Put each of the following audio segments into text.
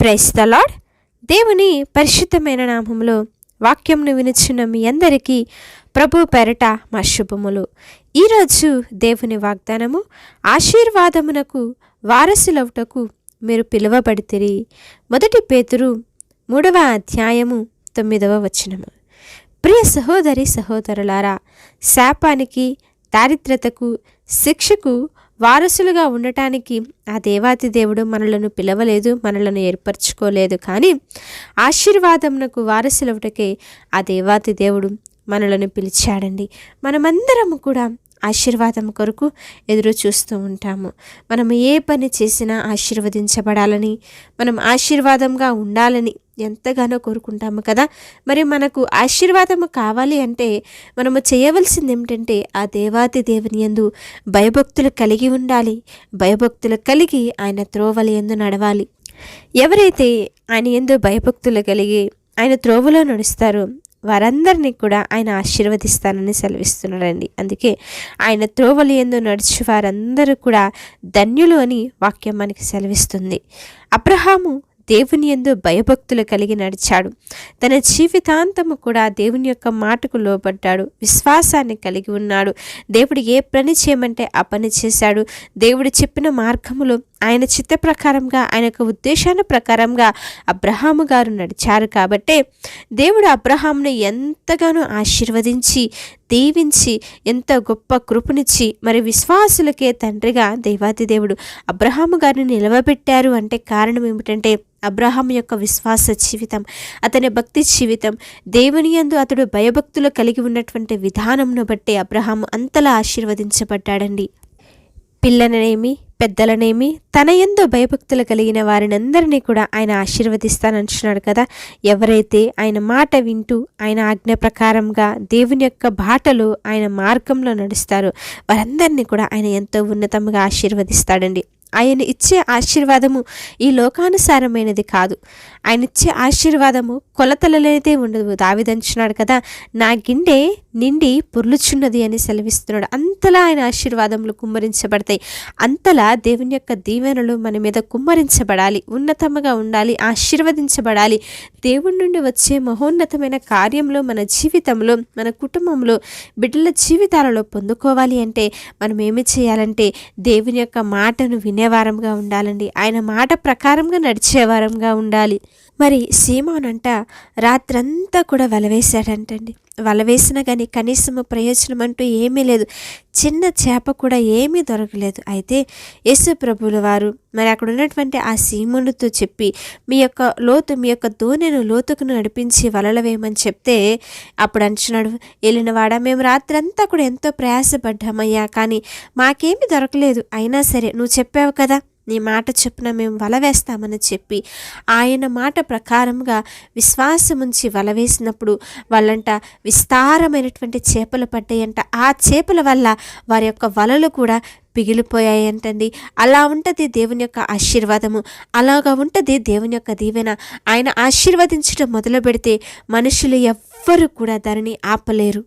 Price the lord దేవుని పరిశుద్ధమైన నామములో వాక్యంను వినిచున్న మీ అందరికీ ప్రభు పెరట మా శుభములు. ఈరోజు దేవుని వాగ్దానము ఆశీర్వాదమునకు వారసులవుటకు మీరు పిలువబడితిరి. మొదటి పేతురు మూడవ అధ్యాయము తొమ్మిదవ వచనము. ప్రియ సహోదరి సహోదరులారా శాపానికి దారిద్రతకు శిక్షకు వారసులుగా ఉండటానికి ఆ దేవాతి దేవుడు మనలను పిలవలేదు మనలను ఏర్పరచుకోలేదు. కానీ ఆశీర్వాదమునకు వారసులవుటకే ఆ దేవాతి దేవుడు మనలను పిలిచాడండి. మనమందరము కూడా ఆశీర్వాదం కొరకు ఎదురు చూస్తూ ఉంటాము. మనం ఏ పని చేసినా ఆశీర్వదించబడాలని మనం ఆశీర్వాదంగా ఉండాలని ఎంతగానో కోరుకుంటాము కదా. మరి మనకు ఆశీర్వాదము కావాలి అంటే మనము చేయవలసింది ఏమిటంటే ఆ దేవాతి దేవుని యందు భయభక్తులు కలిగి ఉండాలి. భయభక్తులు కలిగి ఆయన త్రోవల ఎందు నడవాలి. ఎవరైతే ఆయన ఎందు భయభక్తులు కలిగి ఆయన త్రోవలో నడుస్తారో వారందరినీ కూడా ఆయన ఆశీర్వదిస్తానని సెలవిస్తున్నాడండి. అందుకే ఆయన త్రోవలు ఎందు నడిచి వారందరూ కూడా ధన్యులు అని వాక్యం మనకి సెలవిస్తుంది. అబ్రహాము దేవుని ఎందు భయభక్తులు కలిగి నడిచాడు. తన జీవితాంతము కూడా దేవుని యొక్క మాటకు లోబడ్డాడు. విశ్వాసాన్ని కలిగి ఉన్నాడు. దేవుడు ఏ పని చేయమంటే ఆ పని చేశాడు. దేవుడు చెప్పిన మార్గములో ఆయన చిత్త ప్రకారంగా ఆయన యొక్క ఉద్దేశాల ప్రకారంగా అబ్రహాము గారు నడిచారు కాబట్టే దేవుడు అబ్రహాంను ఎంతగానో ఆశీర్వదించి దీవించి ఎంత గొప్ప కృపనిచ్చి మరి విశ్వాసులకే తండ్రిగా దేవాది దేవుడు అబ్రహాము గారిని నిలవబెట్టారు అంటే కారణం ఏమిటంటే అబ్రహాం యొక్క విశ్వాస జీవితం అతని భక్తి జీవితం దేవుని యందు అతడు భయభక్తులు కలిగి ఉన్నటువంటి విధానంను బట్టి అబ్రహాం అంతలా ఆశీర్వదించబడ్డాడండి. పిల్లలనేమి పెద్దలనేమి తన ఎందు భయభక్తులు కలిగిన వారినందరినీ కూడా ఆయన ఆశీర్వదిస్తానంటున్నాడు కదా. ఎవరైతే ఆయన మాట వింటూ ఆయన ఆజ్ఞ ప్రకారంగా దేవుని యొక్క బాటలు ఆయన మార్గంలో నడుస్తారో వారందరినీ కూడా ఆయన ఎంతో ఉన్నతంగా ఆశీర్వదిస్తాడండి. ఆయన ఇచ్చే ఆశీర్వాదము ఈ లోకానుసారమైనది కాదు. ఆయన ఇచ్చే ఆశీర్వాదము కొలతలైతే ఉండదు. దావిదంచున్నాడు కదా నా గిండె నిండి పొర్లుచున్నది అని సెలవిస్తున్నాడు. అంతలా ఆయన ఆశీర్వాదములు కుమ్మరించబడతాయి. అంతలా దేవుని యొక్క దీవెనలు మన మీద కుమ్మరించబడాలి ఉన్నతముగా ఉండాలి ఆశీర్వదించబడాలి. దేవుడి నుండి వచ్చే మహోన్నతమైన కార్యంలో మన జీవితంలో మన కుటుంబంలో బిడ్డల జీవితాలలో పొందుకోవాలి అంటే మనం ఏమి చేయాలంటే దేవుని యొక్క మాటను వినేవారంగా ఉండాలండి. ఆయన మాట ప్రకారంగా నడిచేవారంగా ఉండాలి. మరి సీమోనంట రాత్రంతా కూడా వలవేశాడంటండి. వలవేసినా కానీ కనీసము ప్రయోజనం అంటూ ఏమీ లేదు. చిన్న చేప కూడా ఏమీ దొరకలేదు. అయితే యేసు ప్రభుల వారు మరి అక్కడ ఉన్నటువంటి ఆ సీమునితో చెప్పి మీ యొక్క లోతు మీ యొక్క దోణెను లోతుకును నడిపించి వలలు వేయమని చెప్తే అప్పుడు అంటున్నాడు వెళ్ళినవాడ మేము రాత్రంతా కూడా ఎంతో ప్రయాసపడ్డామయ్యా కానీ మాకేమీ దొరకలేదు. అయినా సరే నువ్వు చెప్పావు కదా? నీ మాట చొప్పున మేము వల వేస్తామని చెప్పి ఆయన మాట ప్రకారంగా విశ్వాసముంచి వల వేసినప్పుడు వాళ్ళంట విస్తారమైనటువంటి చేపలు పడ్డాయంట. ఆ చేపల వల్ల వారి యొక్క వలలు కూడా పిగిలిపోయాయంటండి. అలా ఉంటుంది దేవుని యొక్క ఆశీర్వాదము. అలాగా ఉంటుంది దేవుని యొక్క దీవెన. ఆయన ఆశీర్వదించడం మొదలు పెడితే మనుషులు ఎవ్వరు కూడా దానిని ఆపలేరు.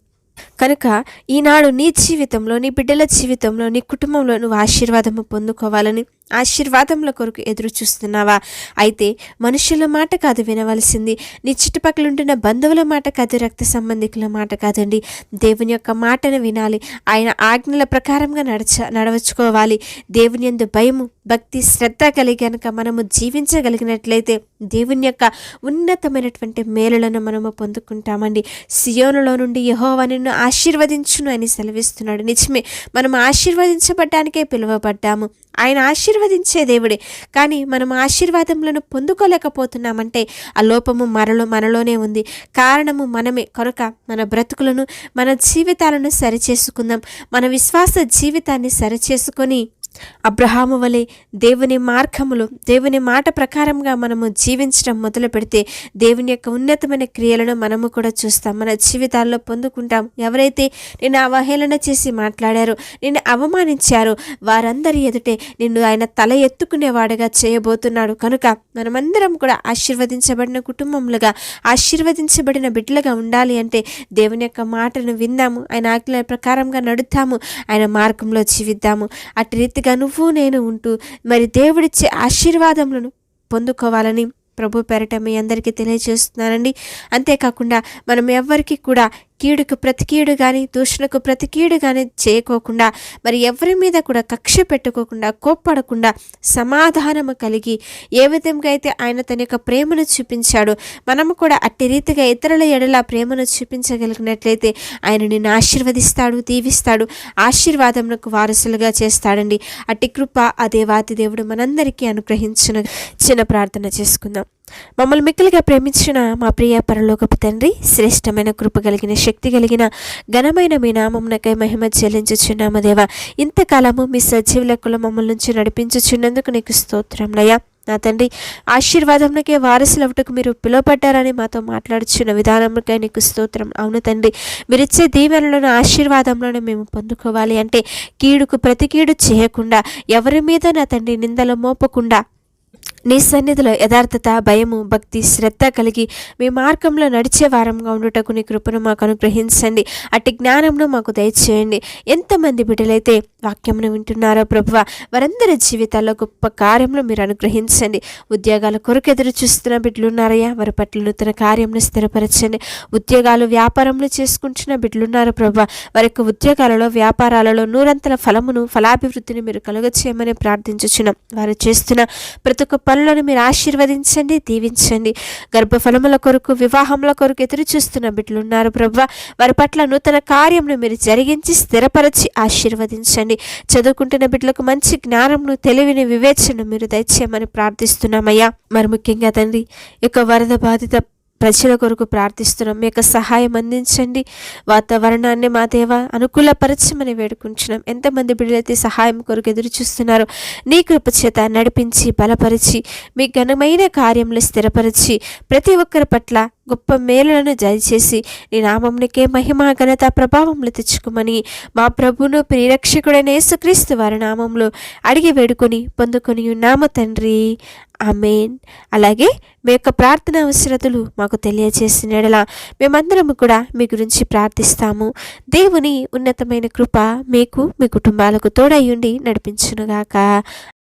కనుక ఈనాడు నీ జీవితంలో నీ బిడ్డల జీవితంలో నీ కుటుంబంలో నువ్వు ఆశీర్వాదము పొందుకోవాలని ఆశీర్వాదముల కొరకు ఎదురు చూస్తున్నావా? అయితే మనుషుల మాట కాదు వినవలసింది. నీ చుట్టుపక్కలంటున్న బంధువుల మాట కాదు రక్త సంబంధికుల మాట కాదండి. దేవుని యొక్క మాటను వినాలి. ఆయన ఆజ్ఞల ప్రకారంగా నడచ నడవచ్చుకోవాలి. దేవుని ఎందు భయము భక్తి శ్రద్ధ కలిగి కనుక మనము జీవించగలిగినట్లయితే దేవుని యొక్క ఉన్నతమైనటువంటి మేలులను మనము పొందుకుంటామండి. సియోనులో నుండి యహోవా నిన్ను ఆశీర్వదించును అని సెలవిస్తున్నాడు. నిజమే మనం ఆశీర్వదించబడ్డానికే పిలువబడ్డాము. ఆయన ఆశీర్వదించే దేవుడే. కానీ మనం ఆశీర్వాదములను పొందుకోలేకపోతున్నామంటే ఆ లోపము మరలో మనలోనే ఉంది. కారణము మనమే. కనుక మన బ్రతుకులను మన జీవితాలను సరిచేసుకుందాం. మన విశ్వాస జీవితాన్ని సరిచేసుకొని అబ్రహాము వలె దేవుని మార్గములు దేవుని మాట ప్రకారంగా మనము జీవించడం మొదలు పెడితే దేవుని యొక్క ఉన్నతమైన క్రియలను మనము కూడా చూస్తాం మన జీవితాల్లో పొందుకుంటాం. ఎవరైతే నిన్ను అవహేళన చేసి మాట్లాడారో నిన్ను అవమానించారో వారందరి ఎదుటే నిన్ను ఆయన తల ఎత్తుకునేవాడుగా చేయబోతున్నాడు. కనుక మనమందరం కూడా ఆశీర్వదించబడిన కుటుంబములుగా ఆశీర్వదించబడిన బిడ్డలుగా ఉండాలి అంటే దేవుని యొక్క మాటను విందాము ఆయన ఆజ్ఞల ప్రకారంగా నడుద్దాము ఆయన మార్గంలో జీవిద్దాము. అటు రీతిగా నువ్వు నేను ఉంటూ మరి దేవుడిచ్చే ఆశీర్వాదములను పొందుకోవాలని ప్రభు పెరట మీ అందరికీ తెలియజేస్తున్నానండి. అంతేకాకుండా మనం ఎవ్వరికీ కూడా కీడుకు ప్రతికీడు కానీ దూషణకు ప్రతికీడు కానీ చేయకోకుండా మరి ఎవరి మీద కూడా కక్ష పెట్టుకోకుండా కోప్పడకుండా సమాధానము కలిగి ఏ విధంగా అయితే ఆయన తన యొక్క ప్రేమను చూపించాడో మనము కూడా అట్టి రీతిగా ఇతరుల ఎడల ప్రేమను చూపించగలిగినట్లయితే ఆయన నిన్ను ఆశీర్వదిస్తాడు దీవిస్తాడు ఆశీర్వాదమునకు వారసులుగా చేస్తాడండి. అట్టి కృప ఆ దేవాతి దేవుడు మనందరికీ అనుగ్రహించిన. చిన్న ప్రార్థన చేసుకుందాం. మమ్మల్ని మిక్కిలిగా ప్రేమించిన మా ప్రియ పరలోకపు తండ్రి శ్రేష్టమైన కృప కలిగిన శక్తి కలిగిన ఘనమైన మీ నామమునకై మహిమ చెల్లించుచున్నాము దేవా. ఇంతకాలము మీ సజీవులకులు మమ్మల్ని నుంచి నడిపించుచున్నందుకు నీకు స్తోత్రంలయ్యా నా తండ్రి ఆశీర్వాదంకే వారసులవుటకు మీరు పిలువపడ్డారని మాతో మాట్లాడుచున్న విధానంకై నీకు స్తోత్రం. అవును తండ్రి మీరిచ్చే దీవెనలను ఆశీర్వాదంలోనే మేము పొందుకోవాలి. అంటే కీడుకు ప్రతి కీడు చేయకుండా ఎవరి మీద నా తండ్రి నిందలు మోపకుండా నీ సన్నిధిలో యథార్థత భయము భక్తి శ్రద్ధ కలిగి మీ మార్గంలో నడిచే వారంగా ఉండుటకు నీ కృపను మాకు అనుగ్రహించండి. అట్టి జ్ఞానంను మాకు దయచేయండి. ఎంతమంది బిడ్డలైతే వాక్యమును వింటున్నారో ప్రభువ వారందరి జీవితాల్లో గొప్ప కార్యములు మీరు అనుగ్రహించండి. ఉద్యోగాల కొరకు ఎదురు చూస్తున్న బిడ్డలున్నారయ్యా వారి పట్ల నూతన కార్యంను స్థిరపరచండి. ఉద్యోగాలు వ్యాపారములు చేసుకుంటున్న బిడ్డలున్నారు ప్రభు వారి యొక్క ఉద్యోగాలలో వ్యాపారాలలో నూరంతల ఫలమును ఫలాభివృద్ధిని మీరు కలుగచేయమని ప్రార్థించుచున్నాం. వారు చేస్తున్న ప్రతి ఒక్క పనులను మీరు ఆశీర్వదించండి దీవించండి. గర్భఫలముల కొరకు వివాహముల కొరకు ఎదురు చూస్తున్న బిడ్డలు ఉన్నారు ప్రభు. వారి పట్ల నూతన కార్యమును మీరు జరిగించి స్థిరపరచి ఆశీర్వదించండి. చదువుకుంటున్న బిడ్డలకు మంచి జ్ఞానంను తెలివిని వివేచన మీరు దయచేయమని ప్రార్థిస్తున్నామయ్యా. మరి ముఖ్యంగా తండ్రి యొక్క వరద బాధిత ప్రజల కొరకు ప్రార్థిస్తున్నాం. మీ యొక్క సహాయం అందించండి. వాతావరణాన్ని మా దేవ అనుకూలపరచమని వేడుకుంటున్నాం. ఎంతమంది బిడ్డలైతే సహాయం కొరకు ఎదురు చూస్తున్నారో నీ కృపచేత నడిపించి బలపరిచి మీ ఘనమైన కార్యంలో స్థిరపరిచి ప్రతి ఒక్కరి పట్ల గొప్ప మేలులను దయచేసి నీ నామంనికే మహిమ ఘనత ప్రభావములు తెచ్చుకోమని మా ప్రభును ప్రియరక్షకుడైన యేసుక్రీస్తు వారి నామంలో అడిగి వేడుకొని పొందుకొని ఉన్నాము తండ్రి. ఆమెన్. అలాగే మీ యొక్క ప్రార్థన అవసరతలు మాకు తెలియజేసిన యెడల మేమందరము కూడా మీ గురించి ప్రార్థిస్తాము. దేవుని ఉన్నతమైన కృప మీకు మీ కుటుంబాలకు తోడయ్యుండి నడిపించునుగాక.